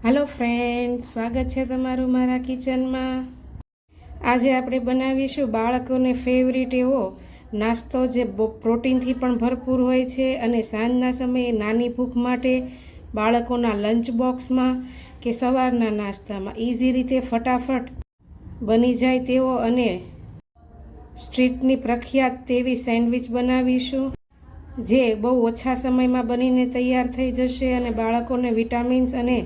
હાલો friend સ્વાગત છે તમારું મારા કિચનમાં. આજે આપણે બનાવીશું બાળકોને ફેવરિટ એવો નાસ્તો જે પ્રોટીનથી પણ ભરપૂર હોય છે અને સાંજના સમયે નાની ભૂખ માટે બાળકોના લંચ બોક્સમાં કે સવારના નાસ્તામાં ઇઝી રીતે ફટાફટ બની જાય તેવો અને સ્ટ્રીટની પ્રખ્યાત તેવી સેન્ડવિચ બનાવીશું, જે બહુ ઓછા સમયમાં બનીને તૈયાર થઈ જશે અને બાળકોને વિટામિન્સ અને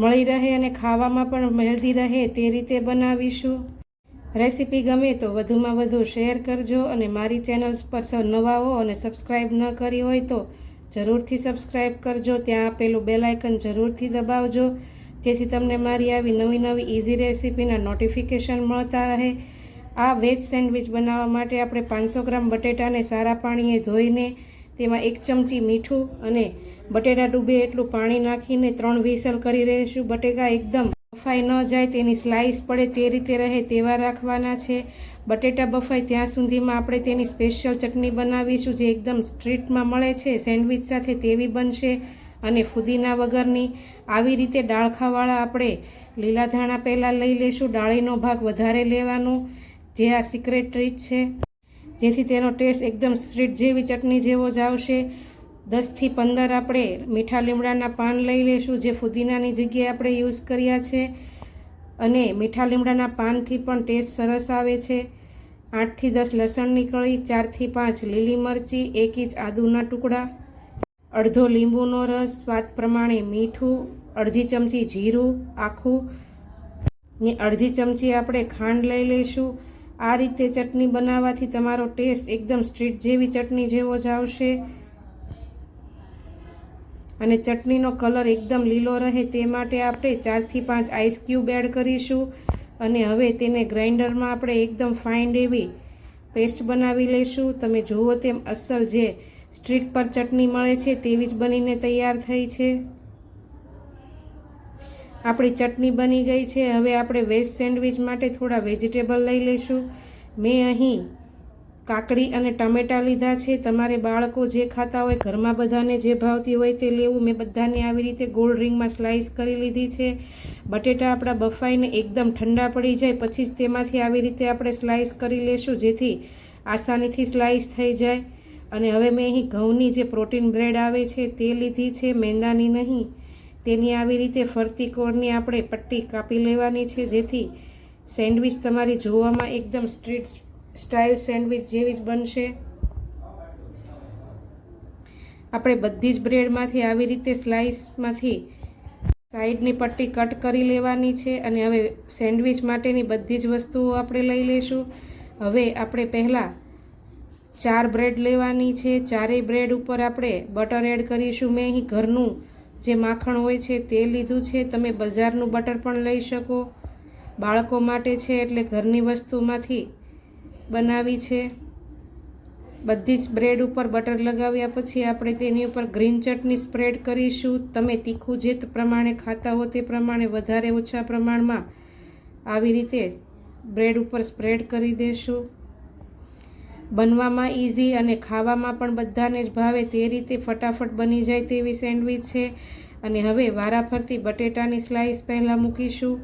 મળી રહે અને ખાવામાં પણ હેલ્ધી રહે તે રીતે બનાવીશું. રેસીપી ગમે તો વધુમાં વધુ શેર કરજો અને મારી ચેનલ્સ પર નવા હો અને સબસ્ક્રાઈબ ન કરી હોય તો જરૂરથી સબસ્ક્રાઈબ કરજો. ત્યાં આપેલું બેલાઇકન જરૂરથી દબાવજો, જેથી તમને મારી આવી નવી નવી ઇઝી રેસીપીના નોટિફિકેશન મળતા રહે. આ વેજ સેન્ડવિચ બનાવવા માટે આપણે પાંચસો ગ્રામ બટેટાને સારા પાણીએ ધોઈને તેમાં એક ચમચી મીઠું અને બટેટા ડૂબે એટલું પાણી નાખીને ત્રણ વિસલ કરી રહીશું. બટેકા એકદમ બફાઈ ન જાય, તેની સ્લાઇસ પડે, તે રીતે રહે તેવા રાખવાના છે. બટેટા બફાય ત્યાં સુધીમાં આપણે તેની સ્પેશિયલ ચટણી બનાવીશું, જે એકદમ સ્ટ્રીટમાં મળે છે સેન્ડવિચ સાથે તેવી બનશે અને ફુદીના વગરની. આવી રીતે ડાળખાવાળા આપણે લીલા ધાણા પહેલાં લઈ લઈશું, ડાળીનો ભાગ વધારે લેવાનો, જે આ સિક્રેટ ટ્રીક છે. જેથી તેનો ટેસ્ટ એકદમ સ્ટ્રીટ જેવી ચટણી જેવો જ આવશે. દસથી પંદર આપણે મીઠા લીમડાના પાન લઈ લઈશું, જે ફુદીનાની જગ્યાએ આપણે યુઝ કર્યા છે. અને મીઠા લીમડાના પાનથી પણ ટેસ્ટ સરસ આવે છે. આઠથી દસ લસણની કળી, ચારથી પાંચ લીલી મરચી, એક ઇંચ આદુના ટુકડા, અડધો લીંબુનો રસ, સ્વાદ પ્રમાણે મીઠું, અડધી ચમચી જીરું આખું, ને અડધી ચમચી આપણે ખાંડ લઈ લઈશું. આ રીતે ચટણી બનાવવાથી તમારો ટેસ્ટ એકદમ સ્ટ્રીટ જેવી ચટણી જેવો જ આવશે. અને ચટણીનો કલર એકદમ લીલો રહે તે માટે આપણે ચારથી પાંચ આઈસ ક્યુબ એડ કરીશું. અને હવે તેને ગ્રાઇન્ડરમાં આપણે એકદમ ફાઇન એવી પેસ્ટ બનાવી લઈશું. તમે જુઓ તેમ અસલ જે સ્ટ્રીટ પર ચટણી મળે છે તેવી જ બનીને તૈયાર થઈ છે. આપણી ચટણી બની ગઈ છે. હવે આપણે વેજ સેન્ડવિચ માટે થોડા વેજીટેબલ લઈ લઈશું. મેં અહીં કાકડી અને ટમેટાં લીધા છે. તમારે બાળકો જે ખાતા હોય, ઘરમાં બધાને જે ભાવતી હોય તે લેવું. મેં બધાને આવી રીતે ગોળ રિંગમાં સ્લાઈસ કરી લીધી છે. બટેટા આપણા બફાઈને એકદમ ઠંડા પડી જાય. પછી જ તેમાંથી આવી રીતે આપણે સ્લાઈસ કરી લેશું, જેથી આસાનીથી સ્લાઈસ થઈ જાય. અને હવે મેં અહીં ઘઉંની જે પ્રોટીન બ્રેડ આવે છે તે લીધી છે. મેંદાની નહીં. તેની આવી રીતે ફરતી કોણની આપણે પટ્ટી કાપી લેવાની છે, જેથી સેન્ડવિચ તમારી જોવામાં એકદમ સ્ટ્રીટ સ્ટાઇલ સેન્ડવિચ જેવી જ બનશે. આપણે બધી જ બ્રેડમાંથી આવી રીતે સ્લાઇસમાંથી સાઈડની પટ્ટી કટ કરી લેવાની છે અને હવે સેન્ડવિચ માટેની બધી જ વસ્તુઓ આપણે લઈ લઈશું. હવે આપણે પહેલાં ચાર બ્રેડ લેવાની છે. ચારેય બ્રેડ ઉપર આપણે બટર એડ કરીશું. મેં અહીં ઘરનું જે માખણ હોય છે તે લીધું છે. તમે બજારનું બટર પણ લઈ શકો. બાળકો માટે છે એટલે ઘરની વસ્તુમાંથી બનાવી છે. બધી જ બ્રેડ ઉપર બટર લગાવ્યા પછી આપણે તેની ઉપર ગ્રીન ચટની સ્પ્રેડ કરીશું. તમે તીખું જે પ્રમાણે ખાતા હો તે પ્રમાણે વધારે ઓછા પ્રમાણમાં આવી રીતે બ્રેડ ઉપર સ્પ્રેડ કરી દેશું. બનવામાં ઇઝી અને ખાવામાં પણ બધાને જ ભાવે તે રીતે ફટાફટ બની જાય તેવી સેન્ડવિચ છે. અને હવે વારાફરતી બટેટાની સ્લાઇસ પહેલાં મૂકીશું.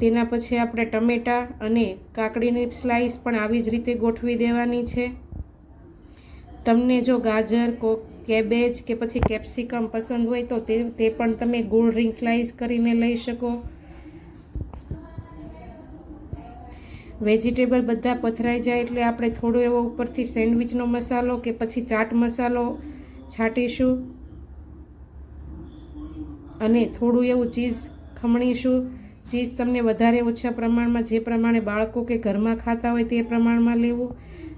તેના પછી આપણે ટમેટાં અને કાકડીની સ્લાઇસ પણ આવી જ રીતે ગોઠવી દેવાની છે. તમને જો ગાજર કો કેબેજ કે પછી કેપ્સિકમ પસંદ હોય તો તે તે પણ તમે ગોળ રિંગ સ્લાઇસ કરીને લઈ શકો. વેજીટેબલ બધા પથરાઈ જાય એટલે આપણે થોડો એવો ઉપરથી સેન્ડવિચનો મસાલો કે પછી ચાટ મસાલો છાંટીશું. અને થોડું એવું ચીઝ ખમણીશું. ચીઝ તમને વધારે ઓછા પ્રમાણમાં જે પ્રમાણે બાળકો કે ઘરમાં ખાતા હોય તે પ્રમાણમાં લેવું.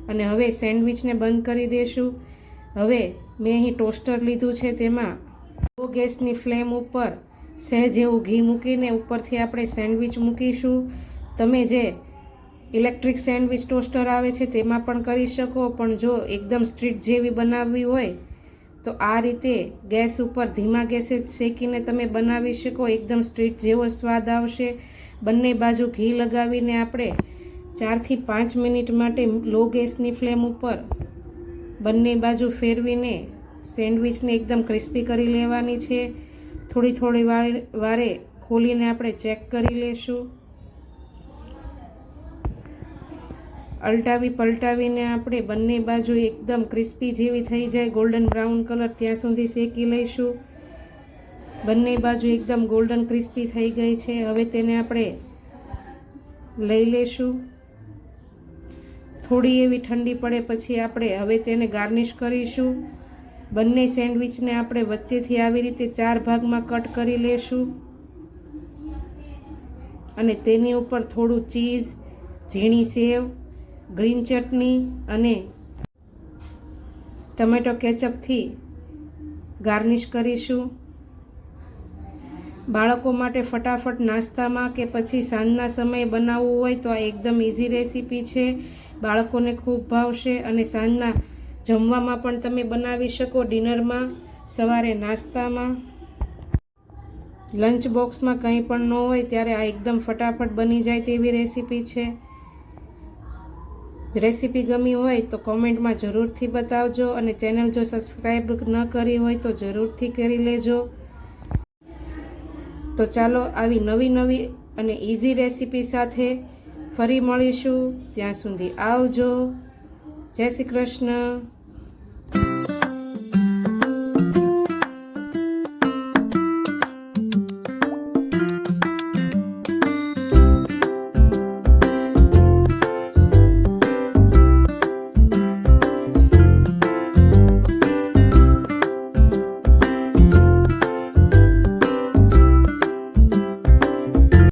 અને હવે સેન્ડવિચને બંધ કરી દેશું. હવે મેં અહીં ટોસ્ટર લીધું છે તેમાં લો ગેસની ફ્લેમ ઉપર સહેજ એવું ઘી મૂકીને ઉપરથી આપણે સેન્ડવિચ મૂકીશું. તમે જે ઇલેક્ટ્રિક સેન્ડવિચ ટોસ્ટર આવે છે, તેમાં પણ કરી શકો, પણ જો એકદમ સ્ટ્રીટ જેવી બનાવવી હોય, તો આ રીતે ગેસ ઉપર ધીમા ગેસે શેકીને તમે બનાવી શકો. એકદમ સ્ટ્રીટ જેવો સ્વાદ આવશે. બંને બાજુ ઘી લગાવીને આપણે ચારથી પાંચ મિનિટ માટે લો ગેસની ફ્લેમ ઉપર બંને બાજુ ફેરવીને સેન્ડવિચને એકદમ ક્રિસ્પી કરી લેવાની છે. થોડી થોડી વાર ખોલીને આપણે ચેક કરી લેશું. અલટાવી પલટાવીને આપણે બંને બાજુ એકદમ ક્રિસ્પી જેવી થઈ જાય ગોલ્ડન બ્રાઉન કલર ત્યાં સુધી શેકી લઈશું. બંને બાજુ એકદમ ગોલ્ડન ક્રિસ્પી થઈ ગઈ છે. હવે તેને આપણે લઈ લેશું થોડી એવી ઠંડી પડે પછી આપણે હવે તેને ગાર્નિશ કરીશું. બંને સેન્ડવિચને આપણે વચ્ચેથી આવી રીતે ચાર ભાગમાં કટ કરી લેશું અને તેની ઉપર થોડું ચીઝ, ઝીણી સેવ ગ્રીન ચટણી અને ટમેટો કેચઅપથી ગાર્નિશ કરીશું. બાળકો માટે ફટાફટ નાસ્તામાં કે પછી સાંજના સમયે બનાવવું હોય તો આ એકદમ ઇઝી રેસીપી છે. બાળકોને ખૂબ ભાવશે અને સાંજના જમવામાં પણ તમે બનાવી શકો ડિનરમાં, સવારે નાસ્તામાં. લંચ બોક્સમાં કંઈ પણ ન હોય ત્યારે આ એકદમ ફટાફટ બની જાય તેવી રેસીપી છે. રેસીપી ગમી હોય તો કોમેન્ટમાં જરૂરથી બતાવજો અને ચેનલ જો સબસ્ક્રાઈબ ન કરી હોય તો જરૂરથી કરી લેજો. તો ચાલો આવી નવી નવી અને ઇઝી રેસીપી સાથે ફરી મળીશું. ત્યાં સુધી આવજો. જય શ્રી કૃષ્ણ.